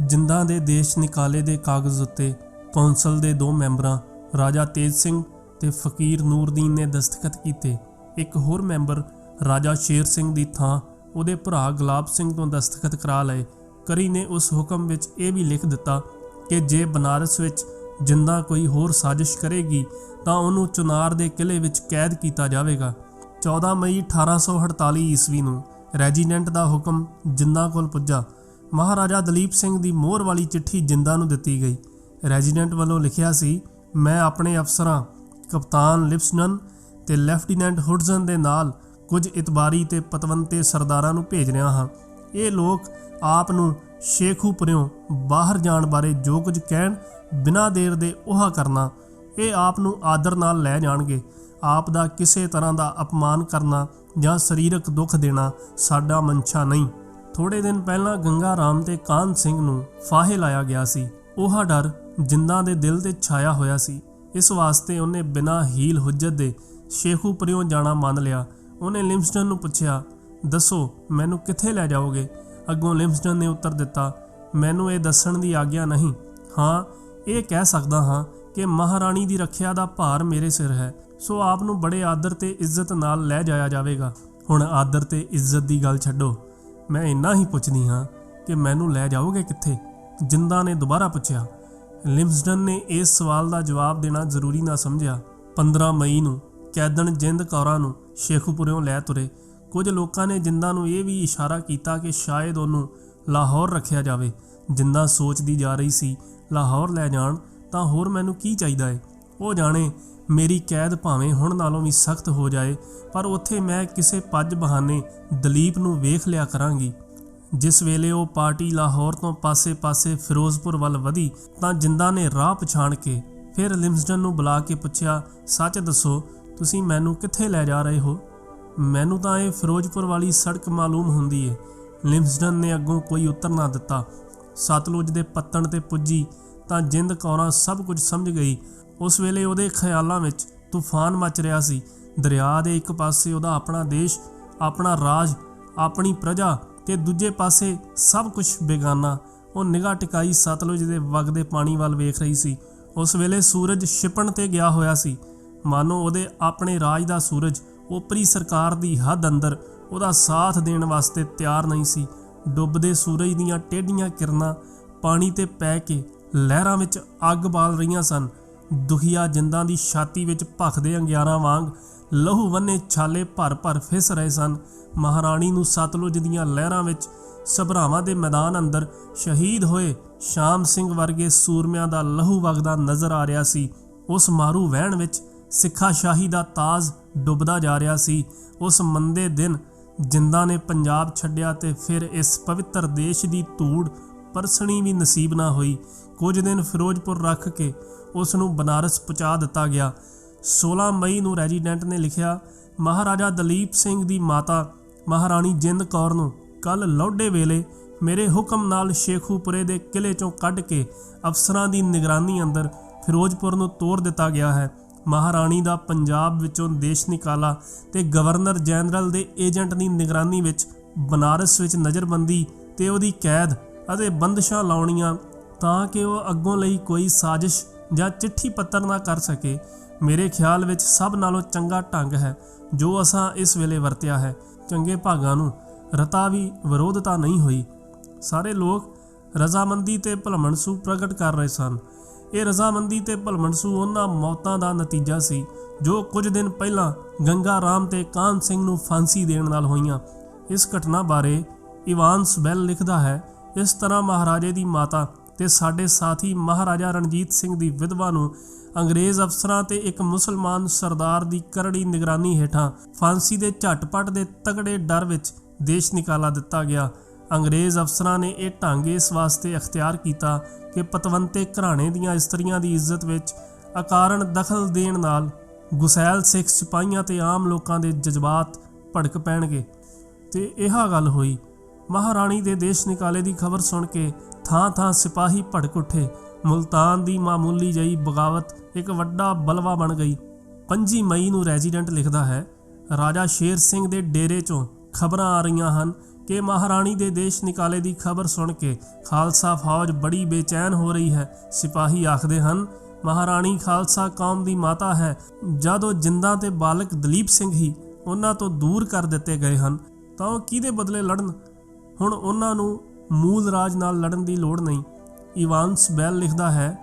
ਜਿੰਦਾਂ ਦੇ ਦੇਸ਼ ਨਿਕਾਲੇ ਦੇ ਕਾਗਜ਼ ਉੱਤੇ ਕੌਂਸਲ ਦੇ ਦੋ ਮੈਂਬਰਾਂ, ਰਾਜਾ ਤੇਜ ਸਿੰਘ ਤੇ ਫਕੀਰ ਨੂਰਦੀਨ ਨੇ ਦਸਤਖਤ ਕੀਤੇ। ਇੱਕ ਹੋਰ ਮੈਂਬਰ, ਰਾਜਾ ਸ਼ੇਰ ਸਿੰਘ ਦੀ ਥਾਂ, ਉਹਦੇ ਭਰਾ ਗੁਲਾਬ ਸਿੰਘ ਤੋਂ ਦਸਤਖਤ ਕਰਾ ਲਏ। ਕਰੀ ਨੇ ਉਸ ਹੁਕਮ ਵਿੱਚ ਇਹ ਵੀ ਲਿਖ ਦਿੱਤਾ ਕਿ ਜੇ ਬਨਾਰਸ ਵਿੱਚ ਜਿੰਦਾ ਕੋਈ ਹੋਰ ਸਾਜ਼ਿਸ਼ ਕਰੇਗੀ, ਤਾਂ ਉਹਨੂੰ ਚੁਨਾਰ ਦੇ ਕਿਲੇ ਵਿੱਚ ਕੈਦ ਕੀਤਾ ਜਾਵੇਗਾ। 14 ਮਈ 1848 ਈਸਵੀ ਨੂੰ ਰੈਜੀਡੈਂਟ ਦਾ ਹੁਕਮ ਜਿੰਦਾ ਕੋਲ ਪੁੱਜਾ। ਮਹਾਰਾਜਾ ਦਲੀਪ ਸਿੰਘ ਦੀ ਮੋਹਰ ਵਾਲੀ ਚਿੱਠੀ ਜਿੰਦਾ ਨੂੰ ਦਿੱਤੀ ਗਈ। ਰੈਜੀਡੈਂਟ ਵੱਲੋਂ ਲਿਖਿਆ ਸੀ, ਮੈਂ ਆਪਣੇ ਅਫਸਰਾਂ, ਕਪਤਾਨ ਲਿਪਸਨਨ ਤੇ ਲੈਫਟੀਨੈਂਟ ਹੁਡਜ਼ਨ ਦੇ ਨਾਲ ਕੁਝ ਇਤਬਾਰੀ ਤੇ ਪਤਵੰਤੇ ਸਰਦਾਰਾਂ ਨੂੰ ਭੇਜ ਰਿਹਾ ਹਾਂ। ਇਹ ਲੋਕ ਆਪ ਨੂੰ ਸ਼ੇਖੂਪੁਰਿਓਂ ਬਾਹਰ ਜਾਣ ਬਾਰੇ ਜੋ ਕੁਝ ਕਹਿਣ, ਬਿਨਾਂ ਦੇਰ ਦੇ ਉਹਾ ਕਰਨਾ, ਇਹ ਆਪ ਨੂੰ ਆਦਰ ਨਾਲ ਲੈ ਜਾਣਗੇ। ਆਪ ਦਾ ਕਿਸੇ ਤਰ੍ਹਾਂ ਦਾ ਅਪਮਾਨ ਕਰਨਾ ਜਾਂ ਸਰੀਰਕ ਦੁੱਖ ਦੇਣਾ ਸਾਡਾ ਮਨਸ਼ਾ ਨਹੀਂ। ਥੋੜੇ ਦਿਨ ਪਹਿਲਾਂ ਗੰਗਾ ਰਾਮ ਤੇ ਕਾਨ ਸਿੰਘ ਨੂੰ ਫਾਹੇ ਲਾਇਆ ਗਿਆ ਸੀ। ਉਹ ਡਰ ਜਿੰਦਾਂ ਦੇ ਦਿਲ ਤੇ ਛਾਇਆ ਹੋਇਆ ਸੀ। ਇਸ ਵਾਸਤੇ ਉਹਨੇ ਬਿਨਾਂ ਹੀਲ ਹੁਜਤ ਦੇ ਸ਼ੇਖੂ ਸ਼ੇਖੂਪੁਰਿਓਂ ਜਾਣਾ ਮੰਨ ਲਿਆ। ਉਹਨੇ ਲਿਮਸਟਨ ਨੂੰ ਪੁੱਛਿਆ, ਦੱਸੋ, ਮੈਨੂੰ ਕਿੱਥੇ ਲੈ ਜਾਓਗੇ? ਅੱਗੋਂ ਲਿਮਸਟਨ ਨੇ ਉੱਤਰ ਦਿੱਤਾ, ਮੈਨੂੰ ਇਹ ਦੱਸਣ ਦੀ ਆਗਿਆ ਨਹੀਂ। ਹਾਂ, ਇਹ ਕਹਿ ਸਕਦਾ ਹਾਂ ਕਿ ਮਹਾਰਾਣੀ ਦੀ ਰੱਖਿਆ ਦਾ ਭਾਰ ਮੇਰੇ ਸਿਰ ਹੈ। ਸੋ ਆਪ ਨੂੰ ਬੜੇ ਆਦਰ ਤੇ ਇੱਜ਼ਤ ਨਾਲ ਲੈ ਜਾਇਆ ਜਾਵੇਗਾ। ਹੁਣ ਆਦਰ ਤੇ ਇੱਜ਼ਤ ਦੀ ਗੱਲ ਛੱਡੋ। ਮੈਂ ਇੰਨਾ ਹੀ ਪੁੱਛਦੀ ਹਾਂ ਕਿ ਮੈਨੂੰ ਲੈ ਜਾਓਗੇ ਕਿੱਥੇ? ਜਿੰਦਾ ਨੇ ਦੁਬਾਰਾ ਪੁੱਛਿਆ। ਲਿਮਸਡਨ ਨੇ ਇਸ ਸਵਾਲ ਦਾ ਜਵਾਬ ਦੇਣਾ ਜ਼ਰੂਰੀ ਨਾ ਸਮਝਿਆ। 15 ਮਈ ਨੂੰ ਕੈਦਨ ਜਿੰਦ ਕੌਰਾਂ ਨੂੰ ਸ਼ੇਖੂਪੁਰਿਓਂ ਲੈ ਤੁਰੇ। ਕੁਝ ਲੋਕਾਂ ਨੇ ਜਿੰਦਾ ਨੂੰ ਇਹ ਵੀ ਇਸ਼ਾਰਾ ਕੀਤਾ ਕਿ ਸ਼ਾਇਦ ਉਹਨੂੰ ਲਾਹੌਰ ਰੱਖਿਆ ਜਾਵੇ। ਜਿੰਦਾ ਸੋਚਦੀ ਜਾ ਰਹੀ ਸੀ, ਲਾਹੌਰ ਲੈ ਜਾਣ ਤਾਂ ਹੋਰ ਮੈਨੂੰ ਕੀ ਚਾਹੀਦਾ ਏ? ਉਹ ਜਾਣੇ, ਮੇਰੀ ਕੈਦ ਭਾਵੇਂ ਹੁਣ ਨਾਲੋਂ ਵੀ ਸਖਤ ਹੋ ਜਾਏ, ਪਰ ਉੱਥੇ ਮੈਂ ਕਿਸੇ ਪੱਜ ਬਹਾਨੇ ਦਲੀਪ ਨੂੰ ਵੇਖ ਲਿਆ ਕਰਾਂਗੀ। ਜਿਸ ਵੇਲੇ ਉਹ ਪਾਰਟੀ ਲਾਹੌਰ ਤੋਂ ਪਾਸੇ-ਪਾਸੇ ਫਿਰੋਜ਼ਪੁਰ ਵੱਲ ਵਧੀ, ਤਾਂ ਜਿੰਦਾ ਨੇ ਰਾਹ ਪਛਾਣ ਕੇ ਫਿਰ ਲਿਮਸਡਨ ਨੂੰ ਬੁਲਾ ਕੇ ਪੁੱਛਿਆ, ਸੱਚ ਦੱਸੋ, ਤੁਸੀਂ ਮੈਨੂੰ ਕਿੱਥੇ ਲੈ ਜਾ ਰਹੇ ਹੋ? ਮੈਨੂੰ ਤਾਂ ਇਹ ਫਿਰੋਜ਼ਪੁਰ ਵਾਲੀ ਸੜਕ ਮਾਲੂਮ ਹੁੰਦੀ ਏ। ਲਿਮਸਡਨ ਨੇ ਅੱਗੋਂ ਕੋਈ ਉੱਤਰ ਨਾ ਦਿੱਤਾ। ਸਤਲੁਜ ਦੇ ਪੱਤਣ ਤੇ ਪੁੱਜੀ, ਤਾਂ ਜਿੰਦ ਕੌਰਾਂ ਸਭ ਕੁਝ ਸਮਝ ਗਈ। ਉਸ ਵੇਲੇ ਉਹਦੇ ਖਿਆਲਾਂ ਵਿੱਚ ਤੂਫਾਨ ਮਚ ਰਿਹਾ ਸੀ। ਦਰਿਆ ਦੇ ਇੱਕ ਪਾਸੇ ਉਹਦਾ ਆਪਣਾ ਦੇਸ਼, ਆਪਣਾ ਰਾਜ, ਆਪਣੀ ਪ੍ਰਜਾ ਤੇ ਦੂਜੇ ਪਾਸੇ ਸਭ ਕੁਝ ਬੇਗਾਨਾ। ਉਹ ਨਿਗਾਹ ਟਿਕਾਈ ਸਤਲੁਜ ਦੇ ਵਗਦੇ ਪਾਣੀ ਵੱਲ ਵੇਖ ਰਹੀ ਸੀ। ਉਸ ਵੇਲੇ ਸੂਰਜ ਛਿਪਣ ਤੇ ਗਿਆ ਹੋਇਆ ਸੀ। ਮਾਨੋ ਉਹਦੇ ਆਪਣੇ ਰਾਜ ਦਾ ਸੂਰਜ, ਉਪਰੀ ਸਰਕਾਰ ਦੀ ਹੱਦ ਅੰਦਰ ਉਹਦਾ ਸਾਥ ਦੇਣ ਵਾਸਤੇ ਤਿਆਰ ਨਹੀਂ ਸੀ। ਡੁੱਬਦੇ ਸੂਰਜ ਦੀਆਂ ਟੇਢੀਆਂ ਕਿਰਨਾਂ ਪਾਣੀ ਤੇ ਪੈ ਕੇ ਲਹਿਰਾਂ ਵਿੱਚ ਅੱਗ ਬਾਲ ਰਹੀਆਂ ਸਨ। ਦੁਖੀਆ ਜਿੰਦਾਂ ਦੀ ਛਾਤੀ ਵਿੱਚ ਭਖਦੇ ਅੰਗਿਆਰਾਂ ਵਾਂਗ ਲਹੂ ਵੰਨੇ ਛਾਲੇ ਭਰ ਭਰ ਫਿਸ ਰਹੇ ਸਨ। ਮਹਾਰਾਣੀ ਨੂੰ ਸਤਲੁਜ ਦੀਆਂ ਲਹਿਰਾਂ ਵਿੱਚ ਸਭਰਾਵਾਂ ਦੇ ਮੈਦਾਨ ਅੰਦਰ ਸ਼ਹੀਦ ਹੋਏ ਸ਼ਾਮ ਸਿੰਘ ਵਰਗੇ ਸੂਰਮਿਆਂ ਦਾ ਲਹੂ ਵਗਦਾ ਨਜ਼ਰ ਆ ਰਿਹਾ ਸੀ। ਉਸ ਮਾਰੂ ਵਹਿਣ ਵਿੱਚ ਸਿੱਖਾ ਸ਼ਾਹੀ ਦਾ ਤਾਜ ਡੁੱਬਦਾ ਜਾ ਰਿਹਾ ਸੀ। ਉਸ ਮੰਦੇ ਦਿਨ ਜਿੰਦਾ ਨੇ ਪੰਜਾਬ ਛੱਡਿਆ ਤੇ ਫਿਰ ਇਸ ਪਵਿੱਤਰ ਦੇਸ਼ ਦੀ ਧੂੜ ਪਰਸਣੀ ਵੀ ਨਸੀਬ ਨਾ ਹੋਈ। ਕੁਝ ਦਿਨ ਫਿਰੋਜ਼ਪੁਰ ਰੱਖ ਕੇ ਉਸ ਨੂੰ ਬਨਾਰਸ ਪਹੁੰਚਾ ਦਿੱਤਾ ਗਿਆ। 16 ਮਈ ਨੂੰ ਰੈਜੀਡੈਂਟ ਨੇ ਲਿਖਿਆ, ਮਹਾਰਾਜਾ ਦਲੀਪ ਸਿੰਘ ਦੀ ਮਾਤਾ, ਮਹਾਰਾਣੀ ਜਿੰਦ ਕੌਰ ਨੂੰ ਕੱਲ ਲੋਡੇ ਵੇਲੇ ਮੇਰੇ ਹੁਕਮ ਨਾਲ ਸ਼ੇਖੂਪੁਰੇ ਦੇ ਕਿਲੇ ਚੋਂ ਕੱਢ ਕੇ ਅਫਸਰਾਂ ਦੀ ਨਿਗਰਾਨੀ ਅੰਦਰ ਫਿਰੋਜ਼ਪੁਰ ਨੂੰ ਤੋਰ ਦਿੱਤਾ ਗਿਆ ਹੈ। ਮਹਾਰਾਣੀ ਦਾ ਪੰਜਾਬ ਵਿੱਚੋਂ ਦੇਸ਼ ਨਿਕਾਲਾ ਤੇ ਗਵਰਨਰ ਜਨਰਲ ਦੇ ਏਜੰਟ ਦੀ ਨਿਗਰਾਨੀ ਵਿੱਚ ਬਨਾਰਸ ਵਿੱਚ ਨਜ਼ਰਬੰਦੀ ਤੇ ਉਹਦੀ ਕੈਦ ਅਤੇ ਬੰਦਸ਼ਾਂ ਲਾਉਣੀਆਂ ਤਾਂ ਕਿ ਉਹ ਅੱਗੋਂ ਲਈ ਕੋਈ ਸਾਜ਼ਿਸ਼ ਜਾਂ ਚਿੱਠੀ ਪੱਤਰ ਨਾ ਕਰ ਸਕੇ, ਮੇਰੇ ਖਿਆਲ ਵਿੱਚ ਸਭ ਨਾਲੋਂ ਚੰਗਾ ਢੰਗ ਹੈ ਜੋ ਅਸਾਂ ਇਸ ਵੇਲੇ ਵਰਤਿਆ ਹੈ। ਚੰਗੇ ਭਾਗਾਂ ਨੂੰ ਰਤਾ ਵੀ ਵਿਰੋਧਤਾ ਨਹੀਂ ਹੋਈ। ਸਾਰੇ ਲੋਕ ਰਜ਼ਾਮੰਦੀ ਤੇ ਭਲਮਣਸੂ ਪ੍ਰਗਟ ਕਰ ਰਹੇ ਸਨ। ਇਹ ਰਜ਼ਾਮੰਦੀ ਤੇ ਭਲਮਣਸੂ ਉਹਨਾਂ ਮੌਤਾਂ ਦਾ ਨਤੀਜਾ ਸੀ, ਜੋ ਕੁਝ ਦਿਨ ਪਹਿਲਾਂ ਗੰਗਾ ਰਾਮ ਤੇ ਕਾਨ ਸਿੰਘ ਨੂੰ ਫਾਂਸੀ ਦੇਣ ਨਾਲ ਹੋਈਆਂ। ਇਸ ਘਟਨਾ ਬਾਰੇ ਇਵਾਨ ਬੈਲ ਲਿਖਦਾ ਹੈ, ਇਸ ਤਰ੍ਹਾਂ ਮਹਾਰਾਜੇ ਦੀ ਮਾਤਾ ਤੇ ਸਾਡੇ ਸਾਥੀ ਮਹਾਰਾਜਾ ਰਣਜੀਤ ਸਿੰਘ ਦੀ ਵਿਧਵਾ ਨੂੰ ਅੰਗਰੇਜ਼ ਅਫਸਰਾਂ ਤੇ ਇੱਕ ਮੁਸਲਮਾਨ ਸਰਦਾਰ ਦੀ ਕਰੜੀ ਨਿਗਰਾਨੀ ਹੇਠਾਂ ਫਾਂਸੀ ਦੇ ਝਟਪਟ ਦੇ ਤਗੜੇ ਡਰ ਵਿੱਚ ਦੇਸ਼ ਨਿਕਾਲਾ ਦਿੱਤਾ ਗਿਆ। ਅੰਗਰੇਜ਼ ਅਫਸਰਾਂ ਨੇ ਇਹ ਢੰਗ ਇਸ ਵਾਸਤੇ ਅਖਤਿਆਰ ਕੀਤਾ ਕਿ ਪਤਵੰਤੇ ਘਰਾਣੇ ਦੀਆਂ ਇਸਤਰੀਆਂ ਦੀ ਇੱਜ਼ਤ ਵਿੱਚ ਅਕਾਰਨ ਦਖਲ ਦੇਣ ਨਾਲ ਗੁਸੈਲ ਸਿੱਖ ਸਿਪਾਹੀਆਂ ਤੇ ਆਮ ਲੋਕਾਂ ਦੇ ਜਜ਼ਬਾਤ ਭੜਕ ਪੈਣਗੇ। ਤੇ ਇਹ ਗੱਲ ਹੋਈ। ਮਹਾਰਾਣੀ ਦੇ ਦੇਸ਼ ਨਿਕਾਲੇ ਦੀ ਖਬਰ ਸੁਣ ਕੇ ਥਾਂ-ਥਾਂ ਸਿਪਾਹੀ ਭੜਕ ਉੱਠੇ। ਮੁਲਤਾਨ ਦੀ ਮਾਮੂਲੀ ਜਈ ਬਗਾਵਤ ਇੱਕ ਵੱਡਾ ਬਲਵਾ ਬਣ ਗਈ। 5 ਮਈ ਨੂੰ ਰੈਜ਼ੀਡੈਂਟ ਲਿਖਦਾ ਹੈ, ਰਾਜਾ ਸ਼ੇਰ ਸਿੰਘ ਦੇ ਡੇਰੇ ਚੋਂ ਖਬਰਾਂ ਆ ਰਹੀਆਂ ਹਨ ਕਿ ਮਹਾਰਾਣੀ ਦੇ ਦੇਸ਼ ਨਿਕਾਲੇ ਦੀ ਖਬਰ ਸੁਣ ਕੇ ਖਾਲਸਾ ਫੌਜ ਬੜੀ ਬੇਚੈਨ ਹੋ ਰਹੀ ਹੈ। ਸਿਪਾਹੀ ਆਖਦੇ ਹਨ, ਮਹਾਰਾਣੀ ਖਾਲਸਾ ਕੌਮ ਦੀ ਮਾਤਾ ਹੈ, ਜਦ ਉਹ ਜਿੰਦਾ ਤੇ ਬਾਲਕ ਦਲੀਪ ਸਿੰਘ ਹੀ ਉਹਨਾਂ ਤੋਂ ਦੂਰ ਕਰ ਦਿੱਤੇ ਗਏ ਹਨ, ਤਾਂ ਉਹ ਕਿਹਦੇ ਬਦਲੇ ਲੜਨ? ਹੁਣ ਉਹਨਾਂ ਨੂੰ ਮੂਲ ਰਾਜ ਨਾਲ ਲੜਨ ਦੀ ਲੋੜ ਨਹੀਂ। ਇਵਾਨਸ ਬੈਲ ਲਿਖਦਾ ਹੈ,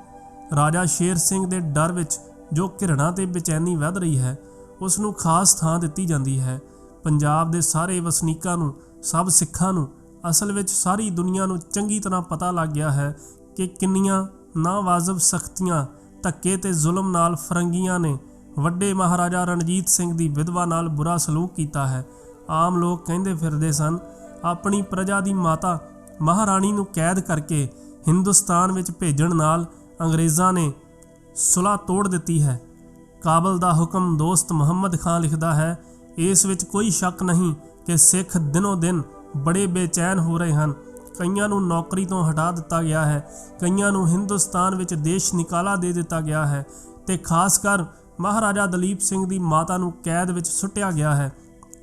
ਰਾਜਾ ਸ਼ੇਰ ਸਿੰਘ ਦੇ ਡਰ ਵਿੱਚ ਜੋ ਘਿਰਣਾ ਤੇ ਬੇਚੈਨੀ ਵੱਧ ਰਹੀ ਹੈ, ਉਸ ਨੂੰ ਖਾਸ ਥਾਂ ਦਿੱਤੀ ਜਾਂਦੀ ਹੈ। ਪੰਜਾਬ ਦੇ ਸਾਰੇ ਵਸਨੀਕਾਂ ਨੂੰ, ਸਭ ਸਿੱਖਾਂ ਨੂੰ, ਅਸਲ ਵਿੱਚ ਸਾਰੀ ਦੁਨੀਆ ਨੂੰ ਚੰਗੀ ਤਰ੍ਹਾਂ ਪਤਾ ਲੱਗ ਗਿਆ ਹੈ ਕਿ ਕਿੰਨੀਆਂ ਨਾਵਾਜ਼ਬ ਸਖਤੀਆਂ ਧੱਕੇ ਤੇ ਜ਼ੁਲਮ ਨਾਲ ਫਰੰਗੀਆਂ ਨੇ। ਵੱਡੇ ਮਹਾਰਾਜਾ ਰਣਜੀਤ ਸਿੰਘ ਦੀ ਵਿਧਵਾ ਨਾਲ ਬੁਰਾ ਸਲੂਕ ਕੀਤਾ ਹੈ। ਆਮ ਲੋਕ ਕਹਿੰਦੇ ਫਿਰਦੇ ਸਨ, ਆਪਣੀ ਪ੍ਰਜਾ ਦੀ ਮਾਤਾ ਮਹਾਰਾਣੀ ਨੂੰ ਕੈਦ ਕਰਕੇ ਹਿੰਦੁਸਤਾਨ ਵਿੱਚ ਭੇਜਣ ਨਾਲ ਅੰਗਰੇਜ਼ਾਂ ਨੇ ਸੁਲ੍ਹਾ ਤੋੜ ਦਿੱਤੀ ਹੈ। ਕਾਬਲ ਦਾ ਹੁਕਮ ਦੋਸਤ ਮੁਹੰਮਦ ਖਾਨ ਲਿਖਦਾ ਹੈ, ਇਸ ਵਿੱਚ ਕੋਈ ਸ਼ੱਕ ਨਹੀਂ ਕਿ ਸਿੱਖ ਦਿਨੋ ਦਿਨ ਬੜੇ ਬੇਚੈਨ ਹੋ ਰਹੇ ਹਨ। ਕਈਆਂ ਨੂੰ ਨੌਕਰੀ ਤੋਂ ਹਟਾ ਦਿੱਤਾ ਗਿਆ ਹੈ, ਕਈਆਂ ਨੂੰ ਹਿੰਦੁਸਤਾਨ ਵਿੱਚ ਦੇਸ਼ ਨਿਕਾਲਾ ਦੇ ਦਿੱਤਾ ਗਿਆ ਹੈ ਤੇ ਖਾਸ ਕਰ ਮਹਾਰਾਜਾ ਦਲੀਪ ਸਿੰਘ ਦੀ ਮਾਤਾ ਨੂੰ ਕੈਦ ਵਿੱਚ ਸੁੱਟਿਆ ਗਿਆ ਹੈ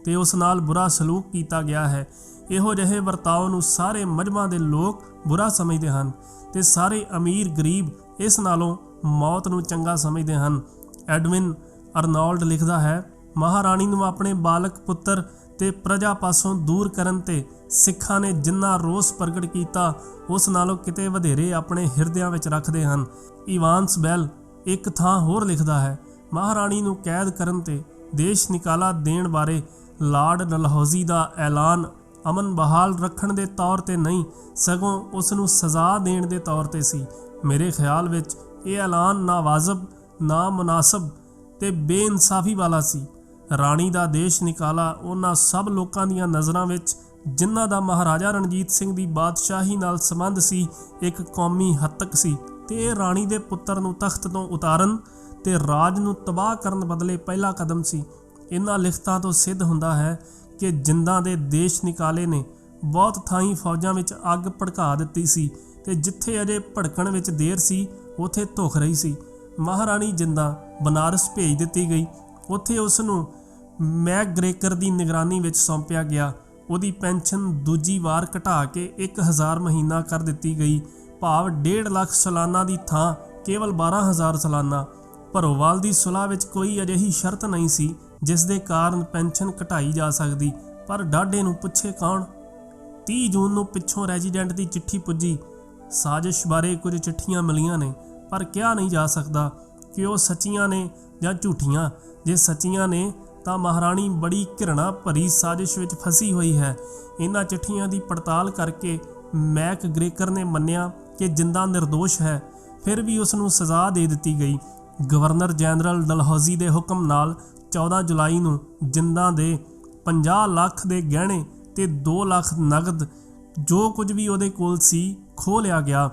ਤੇ ਉਸ ਨਾਲ ਬੁਰਾ ਸਲੂਕ ਕੀਤਾ ਗਿਆ ਹੈ। ਇਹੋ ਜਿਹੇ ਵਰਤਾਓ ਨੂੰ ਸਾਰੇ ਮਜਮਾ ਦੇ ਲੋਕ ਬੁਰਾ ਸਮਝਦੇ ਹਨ ਤੇ ਸਾਰੇ ਅਮੀਰ ਗਰੀਬ ਇਸ ਨਾਲੋਂ ਮੌਤ ਨੂੰ ਚੰਗਾ ਸਮਝਦੇ ਹਨ। ਐਡਵਿਨ ਅਰਨੋਲਡ ਲਿਖਦਾ ਹੈ, ਮਹਾਰਾਣੀ ਨੂੰ ਆਪਣੇ ਬਾਲਕ ਪੁੱਤਰ ਤੇ ਪ੍ਰਜਾ ਪਾਸੋਂ ਦੂਰ ਕਰਨ ਤੇ ਸਿੱਖਾਂ ਨੇ ਜਿੰਨਾ ਰੋਸ ਪ੍ਰਗਟ ਕੀਤਾ, ਉਸ ਨਾਲੋਂ ਕਿਤੇ ਵਧੇਰੇ ਆਪਣੇ ਹਿਰਦਿਆਂ ਵਿੱਚ ਰੱਖਦੇ ਹਨ। ਇਵਾਨਸ ਬੈਲ ਇੱਕ ਥਾਂ ਹੋਰ ਲਿਖਦਾ ਹੈ, ਮਹਾਰਾਣੀ ਨੂੰ ਕੈਦ ਕਰਨ ਤੇ ਦੇਸ਼ ਨਿਕਾਲਾ ਦੇਣ ਬਾਰੇ ਲਾਰਡ ਡਲਹੌਜ਼ੀ ਦਾ ਐਲਾਨ ਅਮਨ ਬਹਾਲ ਰੱਖਣ ਦੇ ਤੌਰ ਤੇ ਨਹੀਂ, ਸਗੋਂ ਉਸ ਨੂੰ ਸਜ਼ਾ ਦੇਣ ਦੇ ਤੌਰ ਤੇ ਸੀ। ਮੇਰੇ ਖਿਆਲ ਵਿੱਚ ਇਹ ਐਲਾਨ ਨਾਵਾਜ਼ਬ ਨਾ ਮੁਨਾਸਬ ਤੇ ਬੇਇਨਸਾਫੀ ਵਾਲਾ ਸੀ। ਰਾਣੀ ਦਾ ਦੇਸ਼ ਨਿਕਾਲਾ ਉਹਨਾਂ ਸਭ ਲੋਕਾਂ ਦੀਆਂ ਨਜ਼ਰਾਂ ਵਿੱਚ, ਜਿਨ੍ਹਾਂ ਦਾ ਮਹਾਰਾਜਾ ਰਣਜੀਤ ਸਿੰਘ ਦੀ ਬਾਦਸ਼ਾਹੀ ਨਾਲ ਸੰਬੰਧ ਸੀ, ਇੱਕ ਕੌਮੀ ਹੱਤਕ ਸੀ ਤੇ ਇਹ ਰਾਣੀ ਦੇ ਪੁੱਤਰ ਨੂੰ ਤਖਤ ਤੋਂ ਉਤਾਰਨ ਤੇ ਰਾਜ ਨੂੰ ਤਬਾਹ ਕਰਨ ਬਦਲੇ ਪਹਿਲਾ ਕਦਮ ਸੀ। ਇਹਨਾਂ ਲਿਖਤਾਂ ਤੋਂ ਸਿੱਧ ਹੁੰਦਾ ਹੈ ਕਿ ਜਿੰਦਾਂ ਦੇ ਦੇਸ਼ ਨਿਕਾਲੇ ਨੇ। ਬਹੁਤ ਥਾਈਂ ਫੌਜਾਂ ਵਿੱਚ ਅੱਗ ਭੜਕਾ ਦਿੱਤੀ ਸੀ ਤੇ ਜਿੱਥੇ ਅਜੇ ਭੜਕਣ ਵਿੱਚ ਦੇਰ ਸੀ, ਉਥੇ ਧੁਖ ਰਹੀ ਸੀ। ਮਹਾਰਾਣੀ ਜਿੰਦਾ ਬਨਾਰਸ ਭੇਜ ਦਿੱਤੀ ਗਈ। ਉੱਥੇ ਉਸ ਨੂੰ ਮੈਕ ਗ੍ਰੇਕਰ ਦੀ ਨਿਗਰਾਨੀ ਵਿੱਚ ਸੌਂਪਿਆ ਗਿਆ। ਉਹਦੀ ਪੈਨਸ਼ਨ ਦੂਜੀ ਵਾਰ ਘਟਾ ਕੇ 1000 ਮਹੀਨਾ ਕਰ ਦਿੱਤੀ ਗਈ। ਭਾਵ 1.5 ਲੱਖ ਸਾਲਾਨਾ ਦੀ ਥਾਂ, ਕੇਵਲ 12000 ਸਾਲਾਨਾ। ਭਰੋਵਾਲ ਦੀ ਸੁਲਾਹ ਵਿੱਚ ਕੋਈ ਅਜਿਹੀ ਸ਼ਰਤ ਨਹੀਂ ਸੀ। ਜਿਸ ਦੇ ਕਾਰਨ ਪੈਨਸ਼ਨ ਘਟਾਈ ਜਾ ਸਕਦੀ, ਪਰ ਡਾਢੇ ਨੂੰ ਪੁੱਛੇ ਕੌਣ? 30 ਜੂਨ ਨੂੰ ਪਿੱਛੋਂ ਰੈਜ਼ੀਡੈਂਟ ਦੀ ਚਿੱਠੀ ਪੁੱਜੀ। ਸਾਜ਼ਿਸ਼ ਬਾਰੇ ਕੁਝ ਚਿੱਠੀਆਂ ਮਿਲੀਆਂ ਨੇ, ਪਰ ਕਿਹਾ ਨਹੀਂ ਜਾ ਸਕਦਾ ਕਿ ਉਹ ਸੱਚੀਆਂ ਨੇ ਜਾਂ ਝੂਠੀਆਂ। ਜੇ ਸੱਚੀਆਂ ਨੇ, ਤਾਂ ਮਹਾਰਾਣੀ ਬੜੀ ਘਿਰਣਾ ਭਰੀ ਸਾਜ਼ਿਸ਼ ਵਿੱਚ ਫਸੀ ਹੋਈ ਹੈ। ਇਹਨਾਂ ਚਿੱਠੀਆਂ ਦੀ ਪੜਤਾਲ ਕਰਕੇ ਮੈਕ ਗ੍ਰੇਕਰ ਨੇ ਮੰਨਿਆ ਕਿ ਜਿੰਦਾ ਨਿਰਦੋਸ਼ ਹੈ, ਫਿਰ ਵੀ ਉਸ ਨੂੰ ਸਜ਼ਾ ਦੇ ਦਿੱਤੀ ਗਈ। ਗਵਰਨਰ ਜਨਰਲ ਡਲਹੌਜ਼ੀ ਦੇ ਹੁਕਮ ਨਾਲ 14 ਜੁਲਾਈ ਨੂੰ ਜਿੰਦਾਂ ਦੇ 50 ਲੱਖ ਦੇ ਗਹਿਣੇ ਤੇ 2 ਲੱਖ ਨਗਦ ਜੋ ਕੁਝ ਵੀ ਉਹਦੇ ਕੋਲ ਸੀ ਖੋਹ ਲਿਆ ਗਿਆ।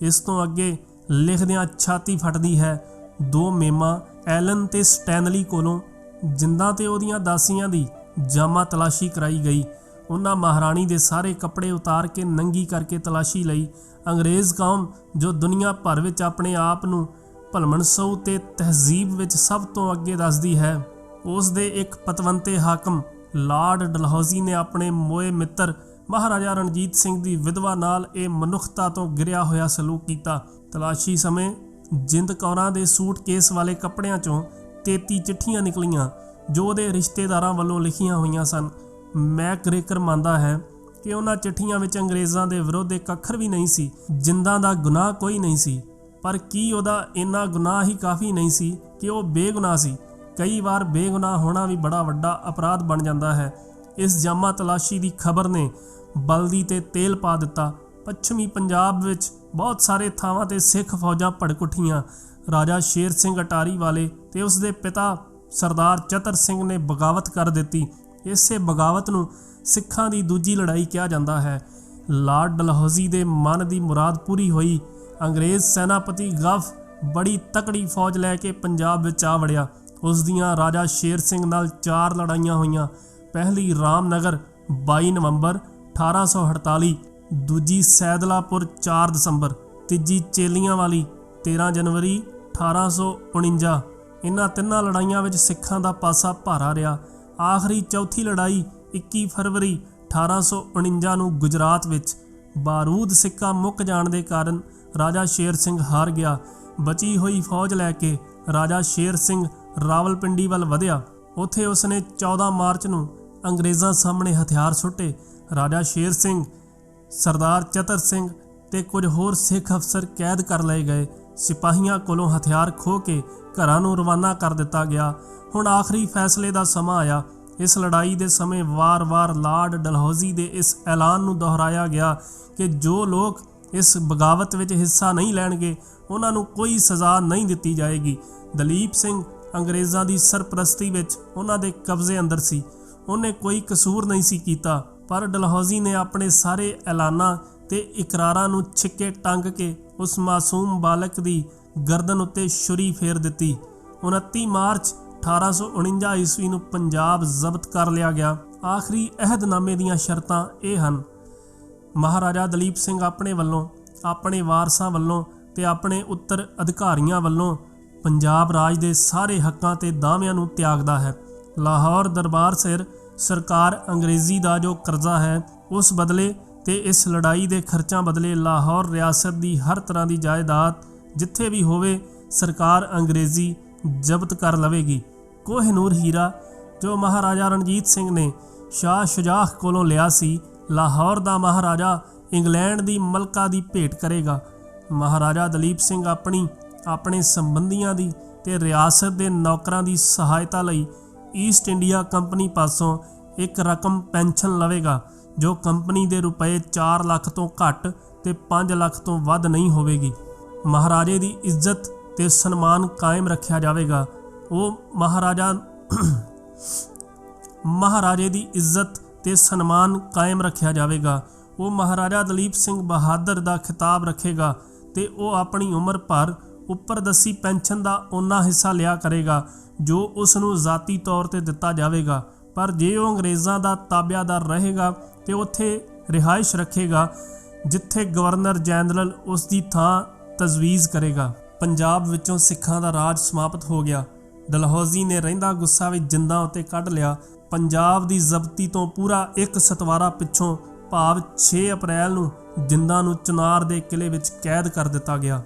ਇਸ ਤੋਂ ਅੱਗੇ ਲਿਖਦਿਆਂ ਛਾਤੀ ਫਟਦੀ ਹੈ, ਦੋ ਮੇਮਾ ਐਲਨ ਤੇ ਸਟੈਨਲੀ ਕੋਲੋਂ ਜਿੰਦਾਂ ਤੇ ਉਹਦੀਆਂ ਦਾਸੀਆਂ ਦੀ ਜਾਮਾ ਤਲਾਸ਼ੀ ਕਰਾਈ ਗਈ। ਉਹਨਾਂ ਮਹਾਰਾਣੀ ਦੇ ਸਾਰੇ ਕੱਪੜੇ ਉਤਾਰ ਕੇ ਨੰਗੀ ਕਰਕੇ ਤਲਾਸ਼ੀ ਲਈ। ਅੰਗਰੇਜ਼ ਕੌਮ ਜੋ ਦੁਨੀਆ ਭਰ ਵਿੱਚ ਆਪਣੇ ਆਪ ਨੂੰ ਭਲਮਣਸੂ ਤੇ ਤਹਿਜ਼ੀਬ ਵਿੱਚ ਸਭ ਤੋਂ ਅੱਗੇ ਦੱਸਦੀ ਹੈ ਉਸ ਦੇ ਇੱਕ ਪਤਵੰਤੇ ਹਾਕਮ, ਲਾਰਡ ਡਲਹੌਜ਼ੀ ਨੇ ਆਪਣੇ ਮੋਏ ਮਿੱਤਰ ਮਹਾਰਾਜਾ ਰਣਜੀਤ ਸਿੰਘ ਦੀ ਵਿਧਵਾ ਨਾਲ ਇਹ ਮਨੁੱਖਤਾ ਤੋਂ ਗਿਰਿਆ ਹੋਇਆ ਸਲੂਕ ਕੀਤਾ। ਤਲਾਸ਼ੀ ਸਮੇਂ ਜਿੰਦ ਕੌਰਾਂ ਦੇ ਸੂਟਕੇਸ ਵਾਲੇ ਕੱਪੜਿਆਂ ਚੋਂ 33 ਚਿੱਠੀਆਂ ਨਿਕਲੀਆਂ, ਜੋ ਉਹਦੇ ਰਿਸ਼ਤੇਦਾਰਾਂ ਵੱਲੋਂ ਲਿਖੀਆਂ ਹੋਈਆਂ ਸਨ। ਮੈਕ ਗ੍ਰੇਕਰ ਮੰਨਦਾ ਹੈ ਕਿ ਉਹਨਾਂ ਚਿੱਠੀਆਂ ਵਿੱਚ ਅੰਗਰੇਜ਼ਾਂ ਦੇ ਵਿਰੁੱਧ ਇੱਕ ਅੱਖਰ ਵੀ ਨਹੀਂ ਸੀ, ਜਿੰਦਾਂ ਦਾ ਗੁਨਾਹ ਕੋਈ ਨਹੀਂ ਸੀ, ਪਰ ਕੀ ਉਹਦਾ ਇੰਨਾ ਗੁਨਾਹ ਹੀ ਕਾਫੀ ਨਹੀਂ ਸੀ ਕਿ ਉਹ ਬੇਗੁਨਾਹ ਸੀ। ਕਈ ਵਾਰ ਬੇਗੁਨਾਹ ਹੋਣਾ ਵੀ ਬੜਾ ਵੱਡਾ ਅਪਰਾਧ ਬਣ ਜਾਂਦਾ ਹੈ। ਇਸ ਜਾਮਾ ਤਲਾਸ਼ੀ ਦੀ ਖਬਰ ਨੇ ਬਲਦੀ ਤੇ ਤੇਲ ਪਾ ਦਿੱਤਾ। ਪੱਛਮੀ ਪੰਜਾਬ ਵਿੱਚ ਬਹੁਤ ਸਾਰੇ ਥਾਵਾਂ ਤੇ ਸਿੱਖ ਫੌਜਾਂ ਭੜਕ ਉੱਠੀਆਂ। ਰਾਜਾ ਸ਼ੇਰ ਸਿੰਘ ਅਟਾਰੀ ਵਾਲੇ ਤੇ ਉਸ ਦੇ ਪਿਤਾ ਸਰਦਾਰ ਚਤਰ ਸਿੰਘ ਨੇ ਬਗਾਵਤ ਕਰ ਦਿੱਤੀ। ਇਸੇ ਬਗਾਵਤ ਨੂੰ ਸਿੱਖਾਂ ਦੀ ਦੂਜੀ ਲੜਾਈ ਕਿਹਾ ਜਾਂਦਾ ਹੈ। ਲਾਰਡ ਡਲਹੌਜ਼ੀ ਦੇ ਮਨ ਦੀ ਮੁਰਾਦ ਪੂਰੀ ਹੋਈ। ਅੰਗਰੇਜ਼ ਸੈਨਾਪਤੀ ਗਫ ਬੜੀ ਤਕੜੀ ਫੌਜ ਲੈ ਕੇ ਪੰਜਾਬ ਵਿੱਚ ਆ ਵੜਿਆ। ਉਸ ਦੀਆਂ ਰਾਜਾ ਸ਼ੇਰ ਸਿੰਘ ਨਾਲ ਚਾਰ ਲੜਾਈਆਂ ਹੋਈਆਂ। ਪਹਿਲੀ ਰਾਮਨਗਰ 22 ਨਵੰਬਰ 1848 ਦੂਜੀ ਸੈਦਲਾਪੁਰ 4 ਦਸੰਬਰ, ਤੀਜੀ ਚੇਲੀਆਂ ਵਾਲੀ 13 ਜਨਵਰੀ 1849 ਇਹਨਾਂ ਤਿੰਨਾਂ ਲੜਾਈਆਂ ਵਿੱਚ ਸਿੱਖਾਂ ਦਾ ਪਾਸਾ ਭਾਰਾ ਰਿਹਾ। ਆਖਰੀ ਚੌਥੀ ਲੜਾਈ 21 ਫਰਵਰੀ 1849 ਨੂੰ ਗੁਜਰਾਤ ਵਿੱਚ। ਬਾਰੂਦ ਸਿੱਕਾ ਮੁੱਕ ਜਾਣ ਦੇ ਕਾਰਨ ਰਾਜਾ ਸ਼ੇਰ ਸਿੰਘ ਹਾਰ ਗਿਆ। ਬਚੀ ਹੋਈ ਫੌਜ ਲੈ ਕੇ ਰਾਜਾ ਸ਼ੇਰ ਸਿੰਘ ਰਾਵਲਪਿੰਡੀ ਵੱਲ ਵਧਿਆ, ਉੱਥੇ ਉਸਨੇ 14 ਮਾਰਚ ਨੂੰ ਅੰਗਰੇਜ਼ਾਂ ਸਾਹਮਣੇ ਹਥਿਆਰ ਸੁੱਟੇ। ਰਾਜਾ ਸ਼ੇਰ ਸਿੰਘ, ਸਰਦਾਰ ਚਤਰ ਸਿੰਘ ਤੇ ਕੁਝ ਹੋਰ ਸਿੱਖ ਅਫਸਰ ਕੈਦ ਕਰ ਲਏ ਗਏ। ਸਿਪਾਹੀਆਂ ਕੋਲੋਂ ਹਥਿਆਰ ਖੋਹ ਕੇ ਘਰਾਂ ਨੂੰ ਰਵਾਨਾ ਕਰ ਦਿੱਤਾ ਗਿਆ। ਹੁਣ ਆਖਰੀ ਫੈਸਲੇ ਦਾ ਸਮਾਂ ਆਇਆ। ਇਸ ਲੜਾਈ ਦੇ ਸਮੇਂ ਵਾਰ-ਵਾਰ ਲਾਰਡ ਡਲਹੌਜ਼ੀ ਦੇ ਇਸ ਐਲਾਨ ਨੂੰ ਦੁਹਰਾਇਆ ਗਿਆ ਕਿ ਜੋ ਲੋਕ ਇਸ ਬਗਾਵਤ ਵਿੱਚ ਹਿੱਸਾ ਨਹੀਂ ਲੈਣਗੇ, ਉਹਨਾਂ ਨੂੰ ਕੋਈ ਸਜ਼ਾ ਨਹੀਂ ਦਿੱਤੀ ਜਾਏਗੀ। ਦਲੀਪ ਸਿੰਘ ਅੰਗਰੇਜ਼ਾਂ ਦੀ ਸਰਪ੍ਰਸਤੀ ਵਿੱਚ ਉਹਨਾਂ ਦੇ ਕਬਜ਼ੇ ਅੰਦਰ ਸੀ। ਉਹਨੇ ਕੋਈ ਕਸੂਰ ਨਹੀਂ ਸੀ ਕੀਤਾ, ਪਰ ਡਲਹੌਜ਼ੀ ਨੇ ਆਪਣੇ ਸਾਰੇ ਐਲਾਨਾਂ ਤੇ ਇਕਰਾਰਾਂ ਨੂੰ ਛਿੱਕੇ ਟੰਗ ਕੇ ਉਸ ਮਾਸੂਮ ਬਾਲਕ ਦੀ ਗਰਦਨ ਉੱਤੇ ਛੁਰੀ ਫੇਰ ਦਿੱਤੀ। 29 ਮਾਰਚ 1849 ਈਸਵੀ ਨੂੰ ਪੰਜਾਬ ਜ਼ਬਤ ਕਰ ਲਿਆ ਗਿਆ। ਆਖਰੀ ਅਹਿਦਨਾਮੇ ਦੀਆਂ ਸ਼ਰਤਾਂ ਇਹ ਹਨ। ਮਹਾਰਾਜਾ ਦਲੀਪ ਸਿੰਘ ਆਪਣੇ ਵੱਲੋਂ, ਆਪਣੇ ਵਾਰਸਾਂ ਵੱਲੋਂ ਤੇ ਆਪਣੇ ਉੱਤਰ ਅਧਿਕਾਰੀਆਂ ਵੱਲੋਂ ਪੰਜਾਬ ਰਾਜ ਦੇ ਸਾਰੇ ਹੱਕਾਂ ਤੇ ਦਾਅਵਿਆਂ ਨੂੰ ਤਿਆਗਦਾ ਹੈ। ਲਾਹੌਰ ਦਰਬਾਰ ਸਿਰ ਸਰਕਾਰ ਅੰਗਰੇਜ਼ੀ ਦਾ ਜੋ ਕਰਜ਼ਾ ਹੈ, ਉਸ ਬਦਲੇ ਤੇ ਇਸ ਲੜਾਈ ਦੇ ਖਰਚਾਂ ਬਦਲੇ ਲਾਹੌਰ ਰਿਆਸਤ ਦੀ ਹਰ ਤਰ੍ਹਾਂ ਦੀ ਜਾਇਦਾਦ ਜਿੱਥੇ ਵੀ ਹੋਵੇ, ਸਰਕਾਰ ਅੰਗਰੇਜ਼ੀ ਜ਼ਬਤ ਕਰ ਲਵੇਗੀ। ਕੋਹਿਨੂਰ ਹੀਰਾ, ਜੋ ਮਹਾਰਾਜਾ ਰਣਜੀਤ ਸਿੰਘ ਨੇ ਸ਼ਾਹ ਸ਼ੁਜਾਹ ਕੋਲੋਂ ਲਿਆ ਸੀ, ਲਾਹੌਰ ਦਾ ਮਹਾਰਾਜਾ ਇੰਗਲੈਂਡ ਦੀ ਮਲਕਾ ਦੀ ਭੇਟ ਕਰੇਗਾ। ਮਹਾਰਾਜਾ ਦਲੀਪ ਸਿੰਘ ਆਪਣੀ ਆਪਣੇ ਸੰਬੰਧੀਆਂ ਦੀ ਤੇ ਰਿਆਸਤ ਦੇ ਨੌਕਰਾਂ ਦੀ ਸਹਾਇਤਾ ਲਈ ਈਸਟ ਇੰਡੀਆ ਕੰਪਨੀ ਪਾਸੋਂ ਇੱਕ ਰਕਮ ਪੈਨਸ਼ਨ ਲਵੇਗਾ, ਜੋ ਕੰਪਨੀ ਦੇ ਰੁਪਏ 4 ਲੱਖ ਤੋਂ ਘੱਟ ਤੇ 5 ਲੱਖ ਤੋਂ ਵੱਧ ਨਹੀਂ ਹੋਵੇਗੀ। ਮਹਾਰਾਜੇ ਦੀ ਇੱਜ਼ਤ ਤੇ ਸਨਮਾਨ ਕਾਇਮ ਰੱਖਿਆ ਜਾਵੇਗਾ। ਉਹ ਮਹਾਰਾਜਾ ਮਹਾਰਾਜੇ ਦੀ ਇੱਜ਼ਤ ਤੇ ਸਨਮਾਨ ਕਾਇਮ ਰੱਖਿਆ ਜਾਵੇਗਾ। ਉਹ ਮਹਾਰਾਜਾ ਦਲੀਪ ਸਿੰਘ ਬਹਾਦਰ ਦਾ ਖਿਤਾਬ ਰੱਖੇਗਾ ਤੇ ਉਹ ਆਪਣੀ ਉਮਰ ਭਰ ਉੱਪਰ ਦੱਸੀ ਪੈਨਸ਼ਨ ਦਾ ਓਨਾ ਹਿੱਸਾ ਲਿਆ ਕਰੇਗਾ, ਜੋ ਉਸ ਨੂੰ ਜ਼ਾਤੀ ਤੌਰ ਤੇ ਦਿੱਤਾ ਜਾਵੇਗਾ। ਪਰ ਜੇ ਉਹ ਅੰਗਰੇਜ਼ਾਂ ਦਾ ਤਾਬਿਆਦਾਰ ਰਹੇਗਾ ਤੇ ਉੱਥੇ ਰਿਹਾਇਸ਼ ਰੱਖੇਗਾ, ਜਿੱਥੇ ਗਵਰਨਰ ਜਨਰਲ ਉਸ ਦੀ ਥਾਂ ਤਜਵੀਜ਼ ਕਰੇਗਾ। ਪੰਜਾਬ ਵਿੱਚੋਂ ਸਿੱਖਾਂ ਦਾ ਰਾਜ ਸਮਾਪਤ ਹੋ ਗਿਆ। ਡਲਹੌਜ਼ੀ ਨੇ ਰਹਿੰਦਾ ਗੁੱਸਾ ਵੀ ਜਿੰਦਾਂ ਉੱਤੇ ਕੱਢ ਲਿਆ। ਪੰਜਾਬ ਦੀ ਜ਼ਬਤੀ ਤੋਂ ਪੂਰਾ ਇੱਕ ਸਤਵਾਰਾ ਪਿੱਛੋਂ ਭਾਵ 6 ਅਪ੍ਰੈਲ ਨੂੰ ਜਿੰਦਾਂ ਨੂੰ ਚਨਾਰ ਦੇ ਕਿਲੇ ਵਿੱਚ ਕੈਦ ਕਰ ਦਿੱਤਾ ਗਿਆ।